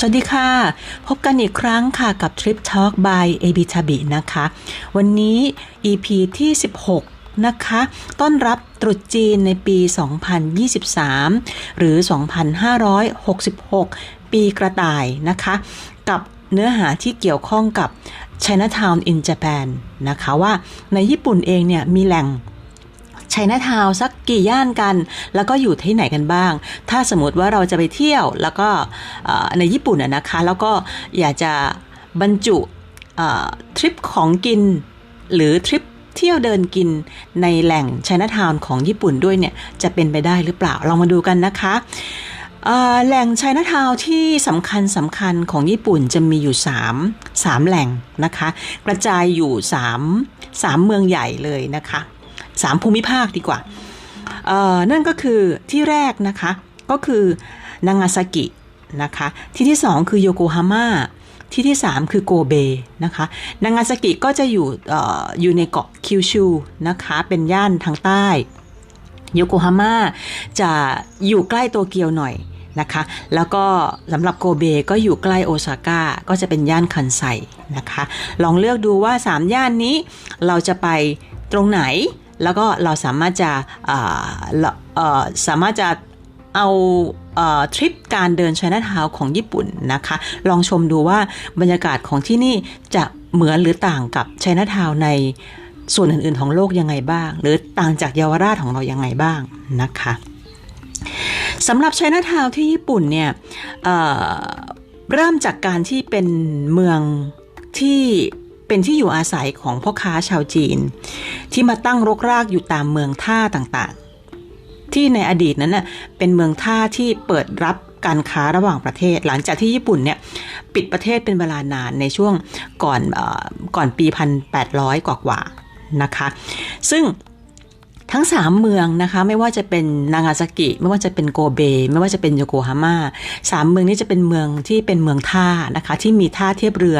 สวัสดีค่ะ พบกันอีกครั้งค่ะกับ Trip Talk by a b i t a b i นะคะ วันนี้ EP ที่ 16 นะคะ ต้อนรับตรุษจีนในปี 2023 หรือ 2566 ปีกระต่ายนะคะ กับเนื้อหาที่เกี่ยวข้องกับ Chinatown in Japan นะคะว่าในญี่ปุ่นเองเนี่ยมีแหล่ง ชัยนาทาวสักกี่ย่านกัน แล้วก็อยู่ที่ไหนกันบ้าง ถ้าสมมติว่าเราจะไปเที่ยวแล้วก็ในญี่ปุ่นนะคะ แล้วก็อยากจะบรรจุทริปของกิน หรือทริปเที่ยวเดินกินในแหล่งชัยนาทาวของญี่ปุ่นด้วยเนี่ยจะเป็นไปได้หรือเปล่าลองมาดูกันนะคะแหล่งชัยนาทาวที่สำคัญสำคัญของญี่ปุ่นจะมีอยู่ 3 3 แหล่งนะคะ กระจายอยู่ 3 3 เมืองใหญ่เลยนะคะ สามภูมิภาคดีกว่า นั่นก็คือที่แรกนะคะ ก็คือนางาซากินะคะ ที่ที่สองคือโยโกฮาม่าที่ที่สามคือโกเบนะคะ นางาซากิก็จะอยู่ออยู่ในเกาะคิวชูนะคะ เป็นย่านทางใต้โยโกฮาม่าจะอยู่ใกล้โตเกียวหน่อยนะคะ แล้วก็สำหรับโกเบก็อยู่ใกล้โอซาก้าก็จะเป็นย่านคันไซนะคะ ลองเลือกดูว่า 3 ย่านนี้เราจะไปตรงไหน แล้วก็เราสามารถจะสามารถจะเอาทริปการเดินชนะทาวของญี่ปุ่นนะคะ ลองชมดูว่าบรรยากาศของที่นี่จะเหมือนหรือต่างกับชนะทาวในส่วนอื่น ๆ ของโลกยังไงบ้าง หรือต่างจากเยาวราชของเรายังไงบ้างนะคะสำหรับไชน่าทาวที่ญี่ปุ่นเนี่ยเเริ่มจากการที่เป็นเมืองที่ เป็นที่อยู่อาศัยของพ่อค้าชาวจีน ที่มาตั้งรกรากอยู่ตามเมืองท่าต่างๆ ที่ในอดีตนั้นน่ะเป็นเมืองท่าที่เปิดรับการค้าระหว่างประเทศ หลังจากที่ญี่ปุ่นเนี่ยปิดประเทศเป็นเวลานานในช่วงก่อนก่อนปี 1800 กว่าๆนะคะ ซึ่ง ทั้ง 3 เมืองนะคะ ไม่ว่าจะเป็นนางาซากิ ไม่ว่าจะเป็นโกเบ ไม่ว่าจะเป็นโยโกฮาม่าสามเมืองนี้จะเป็นเมืองที่เป็นเมืองท่านะคะ ที่มีท่าเทียบเรือ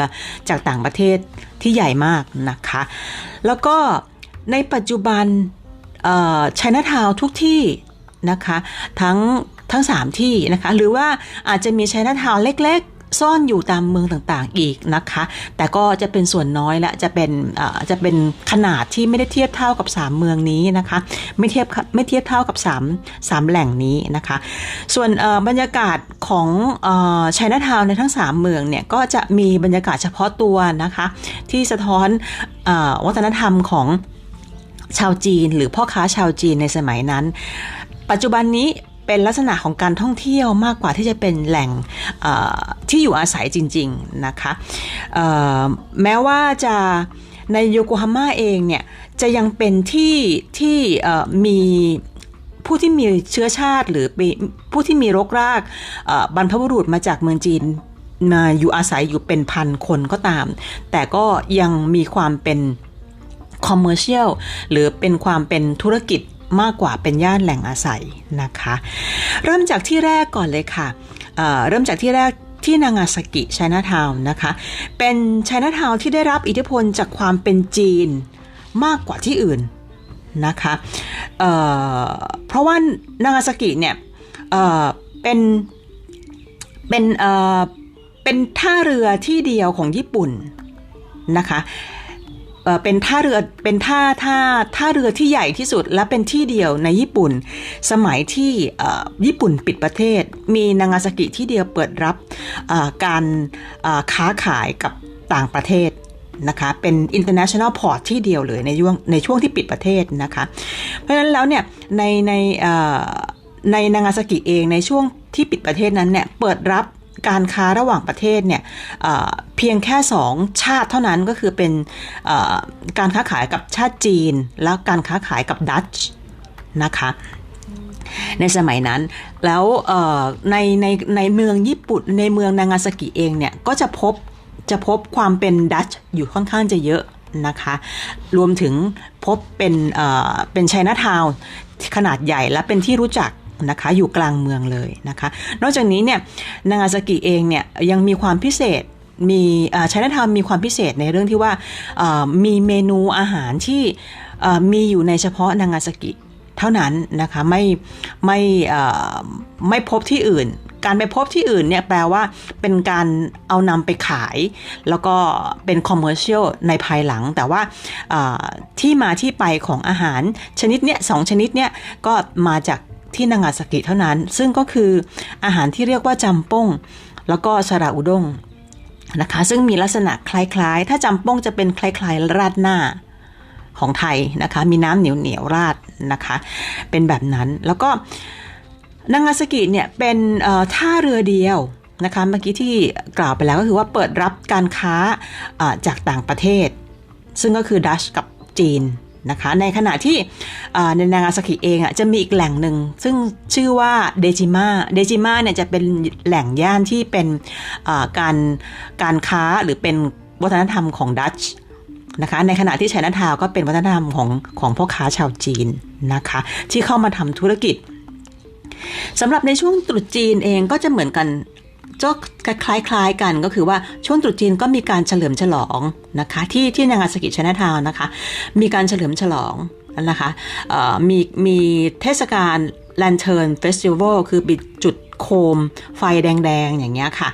จากต่างประเทศที่ใหญ่มากนะคะ แล้วก็ในปัจจุบันไชน่าทาวทุกที่นะคะ ทั้งทั้ง 3 ที่นะคะ หรือว่าอาจจะมีไชน่าทาวเล็ก ซ่อนอยู่ตามเมืองต่างๆอีกนะคะ แต่ก็จะเป็นส่วนน้อยและจะเป็นจะเป็นขนาดที่ไม่ได้เทียบเท่ากับ 3 เมืองนี้นะคะ ไม่เทียบไม่เทียบเท่ากับ 3 3 แหล่งนี้นะคะ ส่วนบรรยากาศของชัยนาทาวในทั้ง 3 เมืองเนี่ยก็จะมีบรรยากาศเฉพาะตัวนะคะ ที่สะท้อนอวัฒนธรรมของชาวจีนหรือพ่อค้าชาวจีนในสมัยนั้น ปัจจุบันนี้ เป็นลักษณะของการท่องเที่ยวมากกว่าที่จะเป็นแหล่งที่อยู่อาศัยจริง ๆ นะคะแม้ว่าจะในโยโกฮาม่าเองเนี่ยจะยังเป็นที่ที่มีผู้ที่มีเชื้อชาติหรือผู้ที่มีรกรากบรรพบุรุษมาจากเมืองจีนมาอยู่อาศัยอยู่เป็นพันคนก็ตาม แต่ก็ยังมีความเป็นคอมเมอร์เชียลหรือเป็นความเป็นธุรกิจ มากกว่าเป็นย่านแหล่งอาศัยนะคะ เริ่มจากที่แรกก่อนเลยค่ะเเริ่มจากที่แรกที่นางาซากิไชน่าทาวน์นะคะ เป็นไชน่าทาวน์ที่ได้รับอิทธิพลจากความเป็นจีนมากกว่าที่อื่นนะคะเเพราะว่านางาซากิเนี่ยเเป็นเป็นเป็นท่าเรือที่เดียวของญี่ปุ่นนะคะ เป็นท่าเรือเป็นท่าท่าท่าเรือที่ใหญ่ที่สุดและเป็นที่เดียวในญี่ปุ่น สมัยที่ญี่ปุ่นปิดประเทศ มีนางาซากิที่เดียวเปิดรับการค้าขายกับต่างประเทศนะคะเป็น international port ที่เดียวเลยในช่วงในช่วงที่ปิดประเทศนะคะ เพราะฉะนั้นแล้วเนี่ยในในในนางาซากิเองในช่วงที่ปิดประเทศนั้นเนี่ยเปิดรับ การค้าระหว่างประเทศเนี่ยเพียงแค่สองชาติเท่านั้นก็คือเป็นการค้าขายกับชาติจีน แล้วการค้าขายกับดัตช์นะคะในสมัยนั้นแล้วในในในเมืองญี่ปุ่นในเมืองนางาซากิเองเนี่ยก็จะพบจะพบความเป็นดัตช์อยู่ค่อนข้างจะเยอะนะคะรวมถึงพบเป็นเป็นไชน่าทาวน์ขนาดใหญ่และเป็นที่รู้จัก นะคะอยู่กลางเมืองเลยนะคะ นอกจากนี้เนี่ยนางาซากิเองเนี่ยยังมีความพิเศษมีชาแนลทาวมีความพิเศษในเรื่องที่ว่ามีเมนูอาหารที่มีอยู่ในเฉพาะนางาซากิเท่านั้นนะคะไม่ไม่ไม่พบที่อื่น การไปพบที่อื่นเนี่ยแปลว่าเป็นการเอานำไปขาย แล้วก็เป็นคอมเมอร์เชียลในภายหลัง แต่ว่าที่มาที่ไปของอาหารชนิดเนี้ยสองชนิดเนี้ยก็มาจาก ที่นางาซากิเท่านั้น ซึ่งก็คืออาหารที่เรียกว่าจำป้ง แล้วก็สระอุด้งนะคะ ซึ่งมีลักษณะคล้ายๆ ถ้าจำป้งจะเป็นคล้ายๆ ราดหน้าของไทยนะคะ มีน้ำเหนียวเหนียวราดนะคะ เป็นแบบนั้นแล้วก็นางาซากิเนี่ยเป็นท่าเรือเดียวนะคะเมื่อกี้ที่กล่าวไปแล้วก็คือว่าเปิดรับการค้าจากต่างประเทศ ซึ่งก็คือดัชกับจีน นะคะ ในขณะที่ในนางาซากิเองอะจะมีอีกแหล่งหนึ่ง ซึ่งชื่อว่าเดจิมาเดจิมาเนี่ยจะเป็นแหล่งย่านที่เป็นการการค้าหรือเป็นวัฒนธรรมของดัชนะคะในขณะที่ไชน่าทาวก็เป็นวัฒนธรรมของของพ่อค้าชาวจีนนะคะ ที่เข้ามาทำธุรกิจสำหรับในช่วงตรุษจีนเองก็จะเหมือนกัน ก็คล้ายๆกันก็คือว่าช่วงตรุษจีนก็มีการเฉลิมฉลองนะคะที่ที่นางาสกิชนะทาวนะคะ มีการเฉลิมฉลองนะคะมีมีเทศกาลแลนเทิร์นเฟสติวัลคือบิดจุดโคมไฟแดง ๆ อย่างเงี้ยค่ะ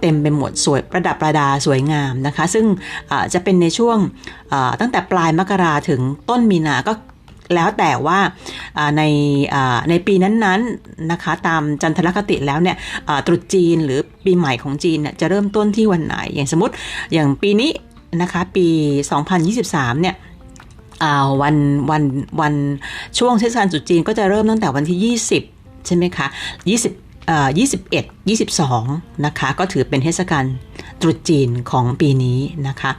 เต็มไปหมดสวยประดับประดาสวยงามนะคะ ซึ่งจะเป็นในช่วงตั้งแต่ปลายมกราถึงต้นมีนาก็ แล้วแต่ว่าในในปีนั้นๆนะคะตามจันทรคติแล้วเนี่ยตรุษจีนหรือปีใหม่ของจีนเนี่ยจะเริ่มต้นที่วันไหน อย่างสมมติอย่างปีนี้นะคะปี 2023 เนี่ยวันวันวันช่วงเทศกาลตรุษจีนก็จะเริ่มตั้งแต่วันที่ 20 ใช่ไหมคะ 20 21 22นะคะ ก็ถือเป็นเทศกาลตรุษจีนของปีนี้นะคะ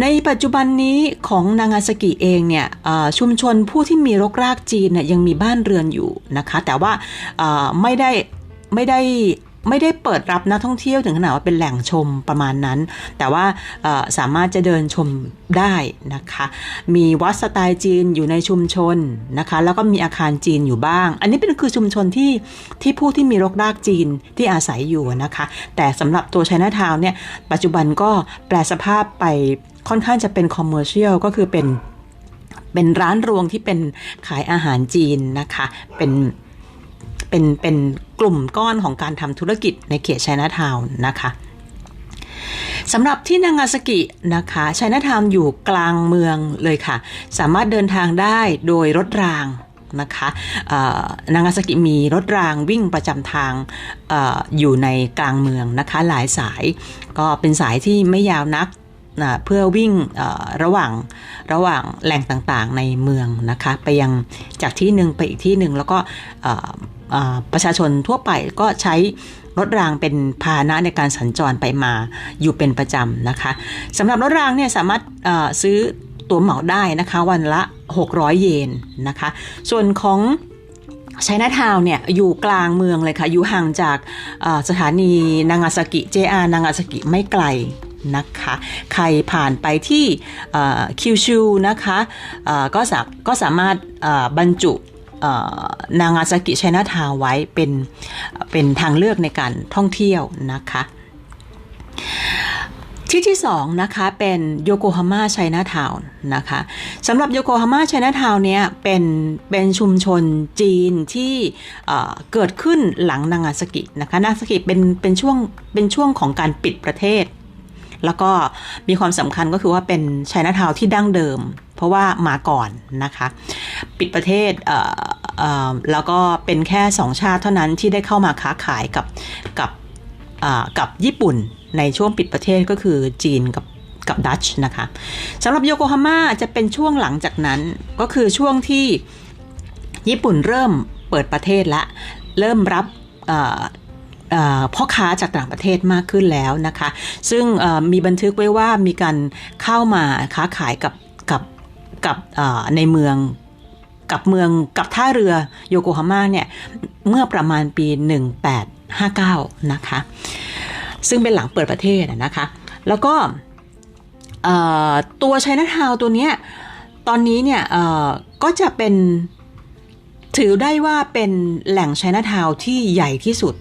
ในปัจจุบันนี้ของนางาซากิเองเนี่ยชุมชนผู้ที่มีรกรากจีนเนี่ยยังมีบ้านเรือนอยู่นะคะ แต่ว่าไม่ได้ไม่ได้ ไม่ได้เปิดรับนักท่องเที่ยวถึงขนาดว่าเป็นแหล่งชมประมาณนั้น แต่ว่าสามารถจะเดินชมได้นะคะ มีวัดสไตล์จีนอยู่ในชุมชนนะคะ แล้วก็มีอาคารจีนอยู่บ้าง อันนี้เป็นคือชุมชนที่ที่ผู้ที่มีรกรากจีนที่อาศัยอยู่นะคะ แต่สำหรับตัวไชน่าทาวเนี่ย ปัจจุบันก็แปลสภาพไปค่อนข้างจะเป็นคอมเมอร์เชียลก็คือเป็นเป็นร้านรวงที่เป็นขายอาหารจีนนะคะ เป็น เป็นเป็นกลุ่มก้อนของการทำธุรกิจในเขตไชน่าทาวน์นะคะสำหรับที่นางาสกินะคะไชน่าทาวน์อยู่กลางเมืองเลยค่ะ สามารถเดินทางได้โดยรถรางนะคะนางาสกิมีรถรางวิ่งประจำทางออยู่ในกลางเมืองนะคะ หลายสายก็เป็นสายที่ไม่ยาวนักนะเพื่อวิ่งระหว่างระหว่างแหล่งต่างๆในเมืองนะคะ ไปยังจากที่หนึ่งไปอีกที่หนึ่งแล้วก็ ประชาชนทั่วไปก็ใช้รถรางเป็นพาหนะในการสัญจรไปมาอยู่เป็นประจำนะคะสำหรับรถรางเนี่ยสามารถซื้อตั๋วเหมาได้นะคะวันละ 600 เยนนะคะ ส่วนของชัยนาทาวเนี่ยอยู่กลางเมืองเลยค่ะ อยู่ห่างจากสถานีนางาซากิ JR นางาซากิไม่ไกลนะคะ ใครผ่านไปที่คิวชูนะคะก็สาก็สามารถบรรจุ นางาซากิไชน่าทาวไว้เป็นเป็นทางเลือกในการท่องเที่ยวนะคะที่ที่สองนะคะเป็นโยโกฮาม่าไชน่าทาวน์นะคะสำหรับโยโกฮาม่าไชน่าทาวน์เนี้ยเป็นเป็นชุมชนจีนที่เกิดขึ้นหลังนางาซากินะคะนางาซากิเป็นเป็นช่วงเป็นช่วงของการปิดประเทศ แล้วก็มีความสำคัญก็คือว่าเป็นไชน่าทาวที่ดั้งเดิม เพราะว่ามาก่อนนะคะ ปิดประเทศแล้วก็เป็นแค่สองชาติเท่านั้นที่ได้เข้ามาค้าขายกับกับกับญี่ปุ่นในช่วงปิดประเทศก็คือจีนกับกับดัชนะคะสำหรับโยโกฮาม่าจะเป็นช่วงหลังจากนั้นก็คือช่วงที่ญี่ปุ่นเริ่มเปิดประเทศและเริ่มรับพ่อค้าจากต่างประเทศมากขึ้นแล้วนะคะ ซึ่งมีบันทึกไว้ว่ามีการเข้ามาค้าขายกับ กับในเมืองกับเมืองกับท่าเรือโยโกฮาม่าเนี่ย เมื่อประมาณปี 1859 นะคะ ซึ่งเป็นหลังเปิดประเทศนะคะ แล้วก็ตัวไชน่าทาวตัวนี้ตอนนี้เนี่ยก็จะเป็นถือได้ว่าเป็นแหล่งไชน่าทาวที่ใหญ่ที่สุด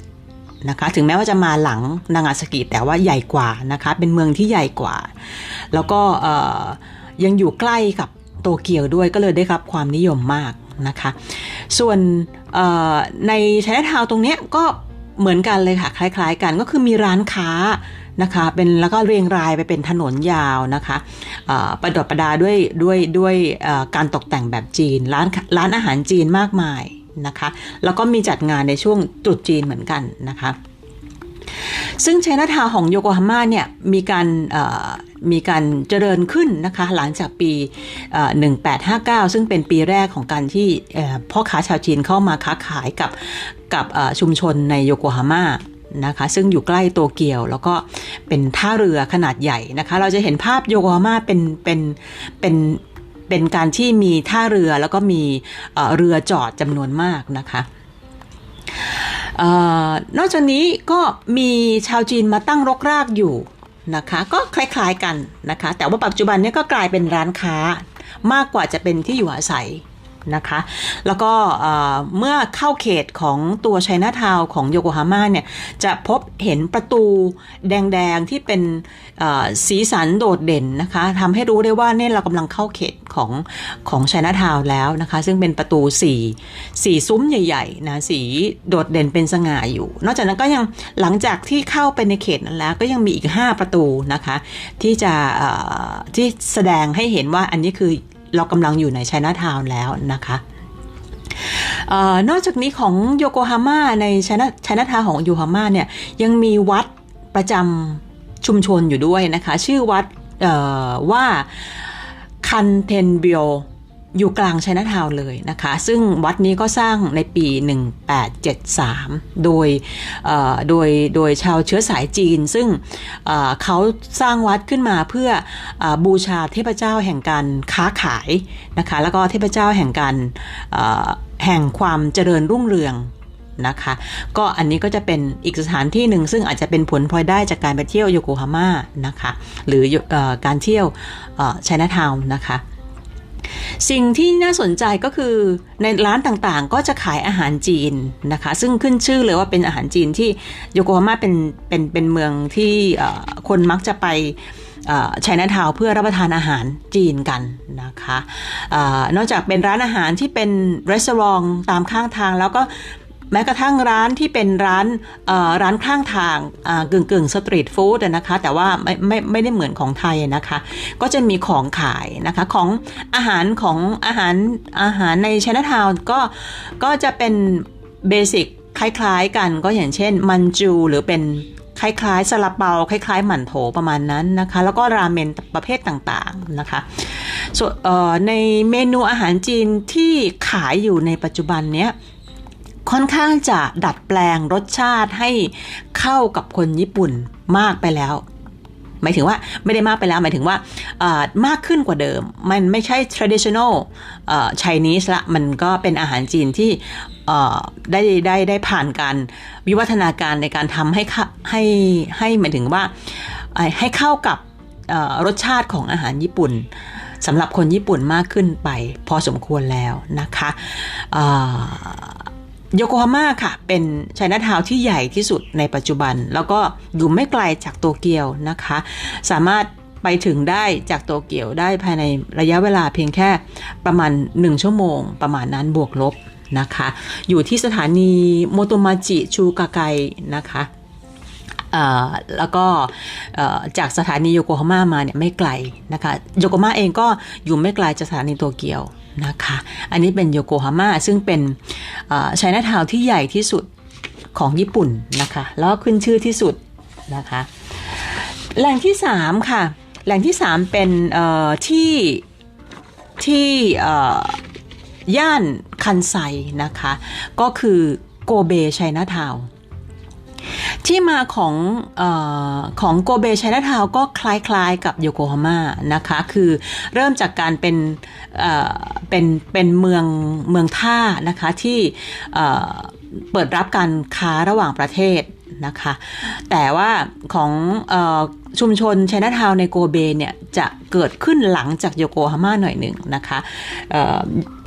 นะคะถึงแม้ว่าจะมาหลังนางาสกิแต่ว่าใหญ่กว่านะคะเป็นเมืองที่ใหญ่กว่า แล้วก็ยังอยู่ใกล้กับ โตเกียวด้วยก็เลยได้รับความนิยมมากนะคะ ส่วนในชายทาวตรงนี้ก็เหมือนกันเลยค่ะ คล้าย ๆ กันก็คือมีร้านค้านะคะเป็นแล้วก็เรียงรายไปเป็นถนนยาวนะคะประดับประดาด้วยด้วยด้วยการตกแต่งแบบจีน ร้านร้านอาหารจีนมากมายนะคะ แล้วก็มีจัดงานในช่วงตรุษจีนเหมือนกันนะคะ ซึ่งไชน่าทาวของโยโกฮาม่าเนี่ยมีการมีการเจริญขึ้นนะคะหลังจากปี 1859 ซึ่งเป็นปีแรกของการที่พ่อค้าชาวจีนเข้ามาค้าขายกับกับชุมชนในโยโกฮาม่านะคะซึ่งอยู่ใกล้โตเกียวแล้วก็เป็นท่าเรือขนาดใหญ่นะคะเราจะเห็นภาพโยโกฮาม่าเป็นเป็นเป็นเป็นการที่มีท่าเรือแล้วก็มีเรือจอดจำนวนมากนะคะ นอกจากนี้ก็มีชาวจีนมาตั้งรกรากอยู่นะคะก็คล้ายๆกันนะคะ แต่ว่าปัจจุบันนี้ก็กลายเป็นร้านค้ามากกว่าจะเป็นที่อยู่อาศัย นะคะ แล้วก็เมื่อเข้าเขตของตัวไชน่าทาวของโยโกฮาม่าเนี่ย จะพบเห็นประตูแดงๆที่เป็นสีสันโดดเด่นนะคะทำให้รู้ได้ว่าเนี่ยเรากำลังเข้าเขตของของไชน่าทาวแล้วนะคะ ซึ่งเป็นประตูสีสีซุ้มใหญ่ๆนะสีโดดเด่นเป็นสง่าอยู่ นอกจากนั้นก็ยังหลังจากที่เข้าไปในเขตนั้นแล้ว ก็ยังมีอีก 5 ประตูนะคะ ที่จะที่แสดงให้เห็นว่าอันนี้คือ เรากำลังอยู่ในไชน่าทาวน์แล้วนะคะอนอกจากนี้ของโยโกฮาม่าในไชน่าไชน่าทาวน์ของโยโกฮาม่าเนี่ยยังมีวัดประจำชุมชนอยู่ด้วยนะคะ ชื่อวัดว่าคันเทนเบียว อยู่กลางชัยนาทาวเลยนะคะ ซึ่งวัดนี้ก็สร้างในปี 1873 โดยโดยโดยชาวเชื้อสายจีน ซึ่งเขาสร้างวัดขึ้นมาเพื่ออบูชาเทพเจ้าแห่งการค้าขายนะคะ แล้วก็เทพเจ้าแห่งการแห่งความเจริญรุ่งเรืองนะคะก็อันนี้ก็จะเป็นอีกสถานที่หนึ่งซึ่งอาจจะเป็นผลพลอยได้จากการไปเที่ยวโยโกฮาม่านะคะหรืออการเที่ยวชัยนาทาวนะคะ สิ่งที่น่าสนใจก็คือในร้านต่างๆ ก็จะขายอาหารจีนนะคะ ซึ่งขึ้นชื่อเลยว่าเป็นอาหารจีนที่โยโกฮาม่าเป็นเป็นเป็นเมืองที่คนมักจะไปชายนาทาวเพื่อรับประทานอาหารจีนกันนะคะอนอกจากเป็นร้านอาหารที่เป็นรีสอร์ทตามข้างทางแล้วก็ แม้กระทั่งร้านที่เป็นร้านร้านข้างทางกึ่งกึ่งสตรีทฟู้ดนะคะ แต่ว่าไม่ไม่ไม่ได้เหมือนของไทยนะคะ ก็จะมีของขายนะคะของอาหารของอาหารอาหารในชนทาวน์ก็ก็จะเป็นเบสิกคล้ายๆกันก็อย่างเช่นมันจูหรือเป็นคล้ายๆซาลาเปาคล้ายๆหมั่นโถประมาณนั้นนะคะ แล้วก็ราเมนประเภทต่างๆนะคะส่วนในเมนูอาหารจีนที่ขายอยู่ในปัจจุบันเนี้ย ค่อนข้างจะดัดแปลงรสชาติให้เข้ากับคนญี่ปุ่นมากไปแล้ว หมายถึงว่าไม่ได้มากไปแล้ว หมายถึงว่ามากขึ้นกว่าเดิม มันไม่ใช่ traditional Chinese ละมันก็เป็นอาหารจีนที่ได้ได้ได้ผ่านการวิวัฒนาการในการทำให้ให้ให้หมายถึงว่าให้เข้ากับรสชาติของอาหารญี่ปุ่นสำหรับคนญี่ปุ่นมากขึ้นไปพอสมควรแล้วนะคะ โยโกฮาม่าค่ะ เป็นชายนาทาวที่ใหญ่ที่สุดในปัจจุบัน แล้วก็อยู่ไม่ไกลจากโตเกียวนะคะ สามารถไปถึงได้จากโตเกียวได้ภายในระยะเวลาเพียงแค่ประมาณ 1 ชั่วโมง ประมาณนั้นบวกลบนะคะ อยู่ที่สถานีโมโตมาจิชูกาไกนะคะแล้วก็จากสถานีโยโกฮาม่ามาเนี่ยไม่ไกลนะคะ โยโกฮาม่าเองก็อยู่ไม่ไกลจากสถานีโตเกียว นะคะ อันนี้เป็นโยโกฮาม่าซึ่งเป็นชายนาทาวที่ใหญ่ที่สุดของญี่ปุ่นนะคะ แล้วขึ้นชื่อที่สุดนะคะ แหล่งที่สามค่ะ แหล่งที่สามเป็นที่ที่ย่านคันไซนะคะ ก็คือโกเบชัยนาทาว ที่มาของอของโกเบชัยนาทาวก็คล้ายๆกับโยโกฮาม่านะคะ คือเริ่มจากการเป็นเป็นเป็นเมืองเมืองท่านะคะที่เปิดรับการค้าระหว่างประเทศนะคะ แต่ว่าของ ชุมชนชัยนาทาวในโกเบเนี่ยจะเกิดขึ้นหลังจากโยโกฮาม่าหน่อยหนึ่งนะคะ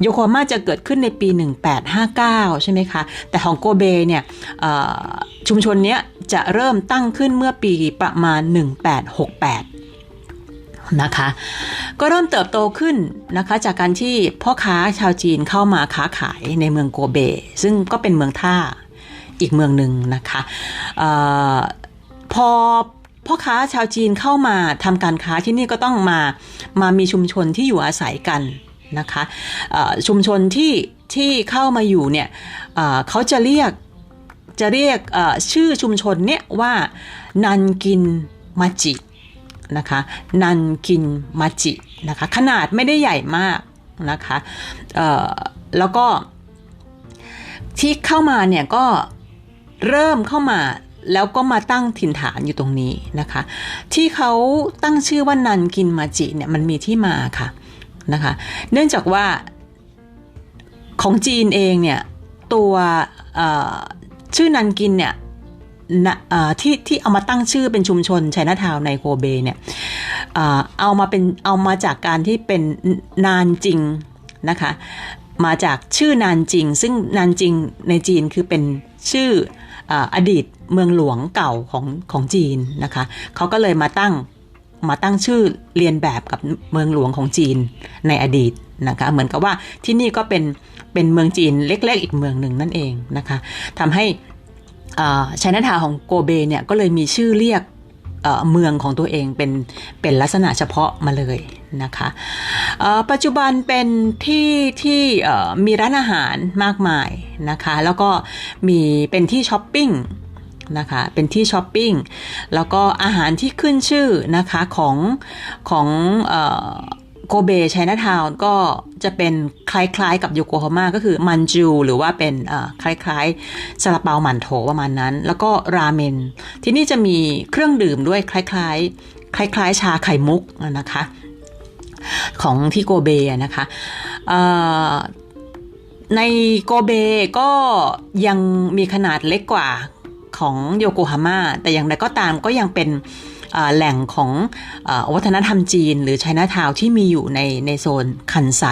โยโกฮาม่าจะเกิดขึ้นในปี 1859 ใช่ไหมคะ แต่ของโกเบเนี่ยชุมชนเนี้ยจะเริ่มตั้งขึ้นเมื่อปีประมาณ 1868นะคะก็เริ่มเติบโตขึ้นนะคะจากการที่พ่อค้าชาวจีนเข้ามาค้าขายในเมืองโกเบ ซึ่งก็เป็นเมืองท่าอีกเมืองหนึ่งนะคะออพอ พ่อค้าชาวจีนเข้ามาทำการค้าที่นี่ก็ต้องมามามีชุมชนที่อยู่อาศัยกันนะคะชุมชนที่ที่เข้ามาอยู่เนี่ยเขาจะเรียกจะเรียกชื่อชุมชนเนี่ยว่านันกินมาจินะคะนันกินมาจินะคะขนาดไม่ได้ใหญ่มากนะคะแล้วก็ที่เข้ามาเนี่ยก็เริ่มเข้ามา แล้วก็มาตั้งถิ่นฐานอยู่ตรงนี้นะคะ ที่เขาตั้งชื่อว่านันกินมาจิเนี่ยมันมีที่มาค่ะนะคะ เนื่องจากว่าของจีนเองเนี่ยตัวชื่อนันกินเนี่ยที่ที่เอามาตั้งชื่อเป็นชุมชนชัยนาทาวน์ในโกเบเนี่ยเอามาเป็นเอามาจากการที่เป็นนานจริงนะคะมาจากชื่อนานจริง ซึ่งนานจริงในจีนคือเป็นชื่อออดีต เมืองหลวงเก่าของของจีนนะคะเขาก็เลยมาตั้งมาตั้งชื่อเรียนแบบกับเมืองหลวงของจีนในอดีตนะคะเหมือนกับว่าที่นี่ก็เป็นเป็นเมืองจีนเล็กๆอีกเมืองหนึ่งนั่นเองนะคะทำให้ชัยนาทาของโกเบเนี่ยก็เลยมีชื่อเรียกเมืองของตัวเองเป็นเป็นลักษณะเฉพาะมาเลยนะคะอ่อปัจจุบันเป็นที่ที่มีร้านอาหารมากมายนะคะแล้วก็มีเป็นที่ช้อปปิ้ง นะคะ เป็นที่ช้อปปิ้ง แล้วก็อาหารที่ขึ้นชื่อนะคะของของโกเบไชน่าทาวน์ก็จะเป็นคล้ายๆกับโยโกฮาม่าก็คือมันจู หรือว่าเป็นคล้ายๆซาลาเปาหมันโถประมาณนั้น แล้วก็ราเมน ที่นี่จะมีเครื่องดื่มด้วยคล้ายๆ คล้ายๆ ชาไข่มุกนะคะ ของที่โกเบนะคะในโกเบก็ยังมีขนาดเล็กกว่า ของโยโกฮาม่าแต่อย่างไรก็ตามก็ยังเป็นแหล่งของอวัฒนธรรมจีน หรือไชน่าทาวน์ที่มีอยู่ในในโซนคันไซ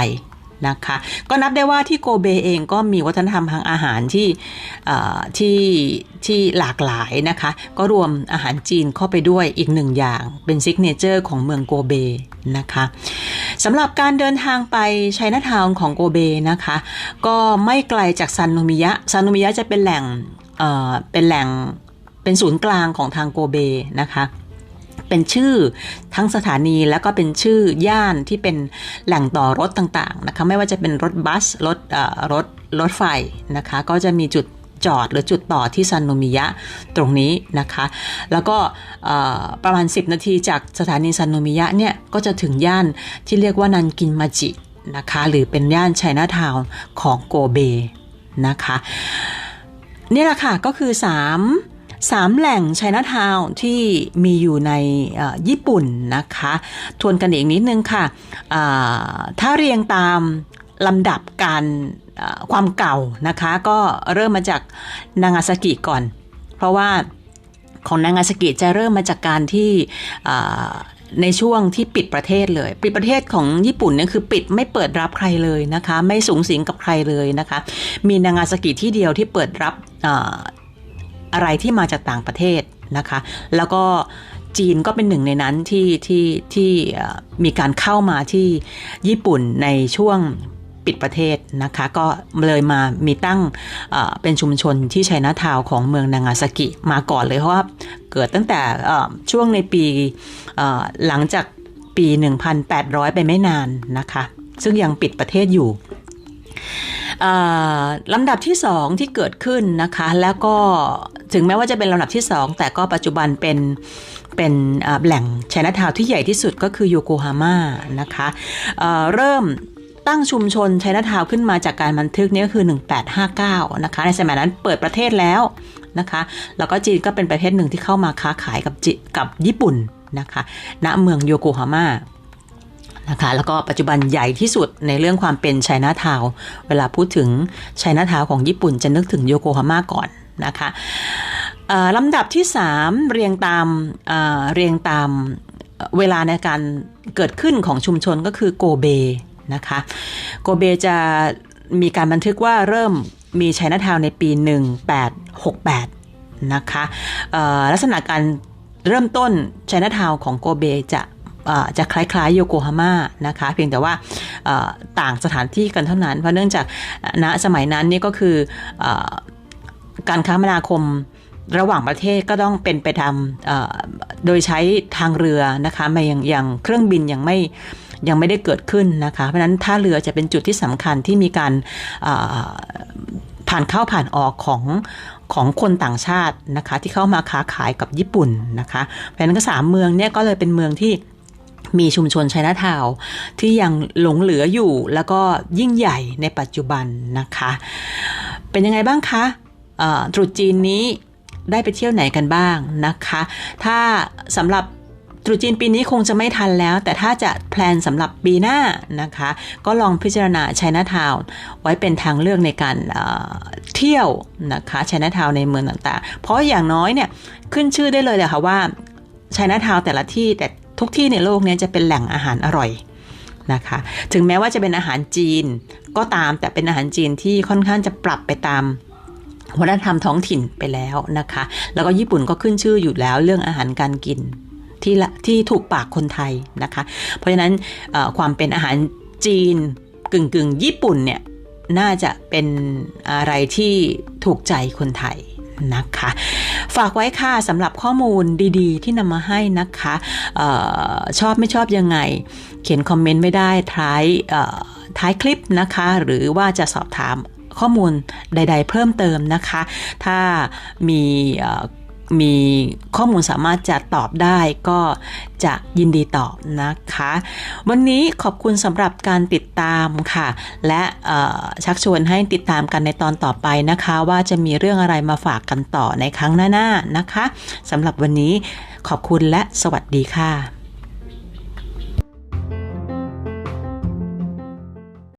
นะคะก็นับได้ว่าที่โกเบเองก็มีวัฒนธรรมทางอาหารที่ที่ที่หลากหลายนะคะ ก็รวมอาหารจีนเข้าไปด้วยอีกหนึ่งอย่างเป็นซิกเนเจอร์ของเมืองโกเบนะคะสำหรับการเดินทางไปไชน่าทาวน์ของโกเบนะคะ ก็ไม่ไกลจากซันโนมิยะซันโนมิยะจะเป็นแหล่ง เป็นแหล่งเป็นศูนย์กลางของทางโกเบนะคะเป็นชื่อทั้งสถานีแล้วก็เป็นชื่อย่านที่เป็นแหล่งต่อรถต่างๆนะคะไม่ว่าจะเป็นรถบัสรถรถรถไฟนะคะก็จะมีจุดจอดหรือจุดต่อที่ซันโนมิยะตรงนี้นะคะ แล้วก็ประมาณ 10 นาทีจากสถานีซันโนมิยะเนี่ยก็จะถึงย่านที่เรียกว่านันกินมาจินะคะหรือเป็นย่านไชน่าทาวน์ของโกเบนะคะ นี่แหละค่ะก็คือ3สามแหล่งไชน่าทาวน์ที่มีอยู่ในญี่ปุ่นนะคะ ทวนกันอีกนิดนึงค่ะ ถ้าเรียงตามลำดับการความเก่านะคะ ก็เริ่มมาจากนางาซากิก่อน เพราะว่าของนางาซากิจะเริ่มมาจากการที่ ในช่วงที่ปิดประเทศเลย ปิดประเทศของญี่ปุ่นเนี่ยคือปิดไม่เปิดรับใครเลยนะคะ ไม่สูงสิงกับใครเลยนะคะ มีนางาซากิที่เดียวที่เปิดรับออะไรที่มาจากต่างประเทศนะคะ แล้วก็จีนก็เป็นหนึ่งในนั้นที่ที่ที่มีการเข้ามาที่ญี่ปุ่นในช่วง ปิดประเทศนะคะ ก็เลยมามีตั้งเป็นชุมชนที่ไชน่าทาวของเมืองนางาซากิมาก่อนเลยเพราะว่าเกิดตั้งแต่ช่วงในปีหลังจากปี 1,800 ไปไม่นานนะคะ ซึ่งยังปิดประเทศอยู่ลำดับที่สองที่เกิดขึ้นนะคะ แล้วก็ถึงแม้ว่าจะเป็นลำดับที่สองแต่ก็ปัจจุบันเป็นเป็นแหล่งไชน่าทาวที่ใหญ่ที่สุดก็คือโยโกฮาม่านะคะเเริ่ม ตั้งชุมชนไชน่าทาวขึ้นมาจากการบันทึกนี้ก็คือ 1859 นะคะ ในสมัยนั้นเปิดประเทศแล้วนะคะ แล้วก็จีนก็เป็นประเทศหนึ่งที่เข้ามาค้าขายกับจิกับญี่ปุ่นนะคะณเมืองโยโกฮาม่านะคะแล้วก็ปัจจุบันใหญ่ที่สุดในเรื่องความเป็นไชน่าทาวเวลาพูดถึงไชน่าทาวของญี่ปุ่นจะนึกถึงโยโกฮาม่าก่อนนะคะลำดับที่ 3 เรียงตามเเรียงตามเวลาในการเกิดขึ้นของชุมชนก็คือโกเบ นะคะ โกเบจะมีการบันทึกว่าเริ่มมีไชน่าทาวน์ในปี 1868 นะคะลักษณะการเริ่มต้นไชน่าทาวของโกเบจะจะคล้ายๆโยโกฮาม่านะคะ เพียงแต่ว่าต่างสถานที่กันเท่านั้น เพราะเนื่องจากณสมัยนั้นนี่ก็คืออการค้ามนาคมระหว่างประเทศก็ต้องเป็นไปตามโดยใช้ทางเรือนะคะไม่อย่างอย่างเครื่องบินยังไม่ ยังไม่ได้เกิดขึ้นนะคะ เพราะนั้นท่าเรือจะเป็นจุดที่สำคัญที่มีการผ่านเข้าผ่านออกของของคนต่างชาตินะคะ ที่เข้ามาค้าขายกับญี่ปุ่นนะคะ เพราะฉะนั้นก็สามเมืองเนี่ยก็เลยเป็นเมืองที่มีชุมชนไชน่าทาว์ที่ยังหลงเหลืออยู่แล้วก็ยิ่งใหญ่ในปัจจุบันนะคะ เป็นยังไงบ้างคะตรุษจีนนี้ได้ไปเที่ยวไหนกันบ้างนะคะ ถ้าสำหรับ ตรุษจีนปีนี้คงจะไม่ทันแล้ว แต่ถ้าจะแพลนสำหรับปีหน้านะคะ ก็ลองพิจารณาไชน่าทาวน์ไว้เป็นทางเลือกในการเเที่ยวนะคะไชน่าทาวน์ในเมืองต่างๆ เพราะอย่างน้อยเนี่ยขึ้นชื่อได้เลยเลยค่ะว่าไชน่าทาวน์แต่ละที่แต่ทุกที่ในโลกนี้จะเป็นแหล่งอาหารอร่อยนะคะถึงแม้ว่าจะเป็นอาหารจีนก็ตามแต่เป็นอาหารจีนที่ค่อนข้างจะปรับไปตามวัฒนธรรมท้องถิ่นไปแล้วนะคะ แล้วก็ญี่ปุ่นก็ขึ้นชื่ออยู่แล้วเรื่องอาหารการกิน ที่ที่ถูกปากคนไทยนะคะ เพราะฉะนั้นความเป็นอาหารจีนกึ่งกึ่งๆญี่ปุ่นเนี่ยน่าจะเป็นอะไรที่ถูกใจคนไทยนะคะ ฝากไว้ค่ะสำหรับข้อมูลดีๆ ที่นำมาให้นะคะออชอบไม่ชอบยังไง เขียนคอมเมนต์ไม่ได้ท้ายท้ายคลิปนะคะ หรือว่าจะสอบถามข้อมูลใด ๆ เพิ่มเติมนะคะ ถ้ามี มีข้อมูลสามารถจะตอบได้ก็จะยินดีตอบนะคะ วันนี้ขอบคุณสำหรับการติดตามค่ะ และชักชวนให้ติดตามกันในตอนต่อไปนะคะ ว่าจะมีเรื่องอะไรมาฝากกันต่อในครั้งหน้าๆนะคะสำหรับวันนี้ขอบคุณและสวัสดีค่ะ